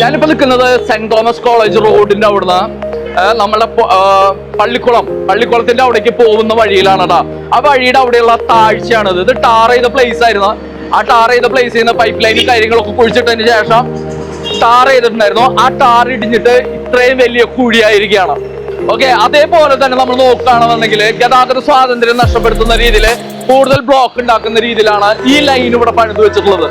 ഞാനിപ്പോ നിൽക്കുന്നത് saint Thomas college റോഡിന്റെ അവിടുന്ന്. നമ്മളെ പള്ളിക്കുളം. പള്ളിക്കുളത്തിന്റെ അവിടേക്ക് പോകുന്ന വഴിയിലാണ് ആ വഴിയുടെ അവിടെയുള്ള താഴ്ചയാണിത്. ഇത് ടാർ ചെയ്ത പ്ലേസ് ആയിരുന്നു. ആ ടാർ ചെയ്ത പ്ലേസ് ചെയ്യുന്ന പൈപ്പ് ലൈനും കാര്യങ്ങളൊക്കെ കുഴിച്ചിട്ടതിന് ശേഷം ടാർ ചെയ്തിട്ടുണ്ടായിരുന്നു. ആ ടാർ ഇടിഞ്ഞിട്ട് ഇത്രയും വലിയ കുഴിയായിരിക്കുകയാണ്. ഓക്കെ അതേപോലെ തന്നെ നമ്മൾ നോക്കുകയാണെന്നുണ്ടെങ്കിൽ ഗതാഗത സ്വാതന്ത്ര്യം നഷ്ടപ്പെടുത്തുന്ന രീതിയിൽ കൂടുതൽ ബ്ലോക്ക് ഉണ്ടാക്കുന്ന രീതിയിലാണ് ഈ ലൈൻ ഇവിടെ പണിത് വെച്ചിട്ടുള്ളത്.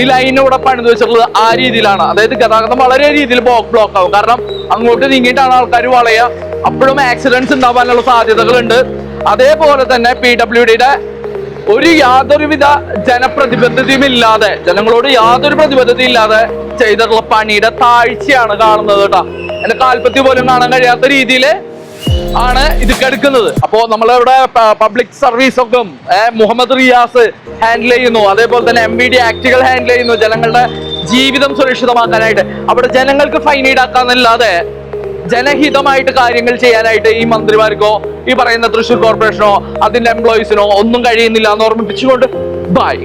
ഈ ലൈൻ ഇവിടെ പണിത് വെച്ചിട്ടുള്ളത് ആ രീതിയിലാണ്. അതായത് ഗതാഗതം വളരെ രീതിയിൽ ബ്ലോക്ക് ബ്ലോക്ക് ആവും. കാരണം അങ്ങോട്ട് നീങ്ങിയിട്ടാണ് ആൾക്കാർ വളയുക. അപ്പോഴും ആക്സിഡൻസ് ഉണ്ടാവാനുള്ള സാധ്യതകളുണ്ട്. അതേപോലെ തന്നെ പി ഡബ്ല്യു ഡിയുടെ ഒരു യാതൊരുവിധ ജനപ്രതിബദ്ധതയും ഇല്ലാതെ ജനങ്ങളോട് യാതൊരു പ്രതിബദ്ധതയും ഇല്ലാതെ ചെയ്തിട്ടുള്ള പണിയുടെ താഴ്ചയാണ് കാണുന്നത് കേട്ടോ. എന്റെ കാൽപ്പത്തി പോലും കാണാൻ കഴിയാത്ത രീതിയിൽ ആണ് ഇത് കെടുക്കുന്നത്. അപ്പോ നമ്മളിവിടെ പബ്ലിക് സർവീസ് ഒക്കെ മുഹമ്മദ് റിയാസ് ഹാൻഡിൽ ചെയ്യുന്നു. അതേപോലെ തന്നെ എം ബി ഡി ആക്ടുകൾ ഹാൻഡിൽ ചെയ്യുന്നു. ജനങ്ങളുടെ ജീവിതം സുരക്ഷിതമാക്കാനായിട്ട്. അവിടെ ജനങ്ങൾക്ക് ഫൈൻ ഈടാക്കാന്നല്ലാതെ ജനഹിതമായിട്ട് കാര്യങ്ങൾ ചെയ്യാനായിട്ട് ഈ മന്ത്രിമാർക്കോ ഈ പറയുന്ന തൃശൂർ കോർപ്പറേഷനോ അതിന്റെ എംപ്ലോയീസിനോ ഒന്നും കഴിയുന്നില്ല എന്ന് ഓർമ്മിപ്പിച്ചുകൊണ്ട് ബൈ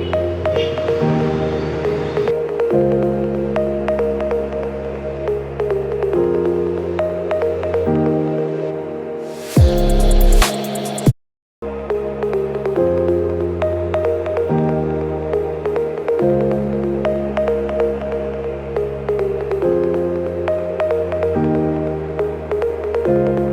thank you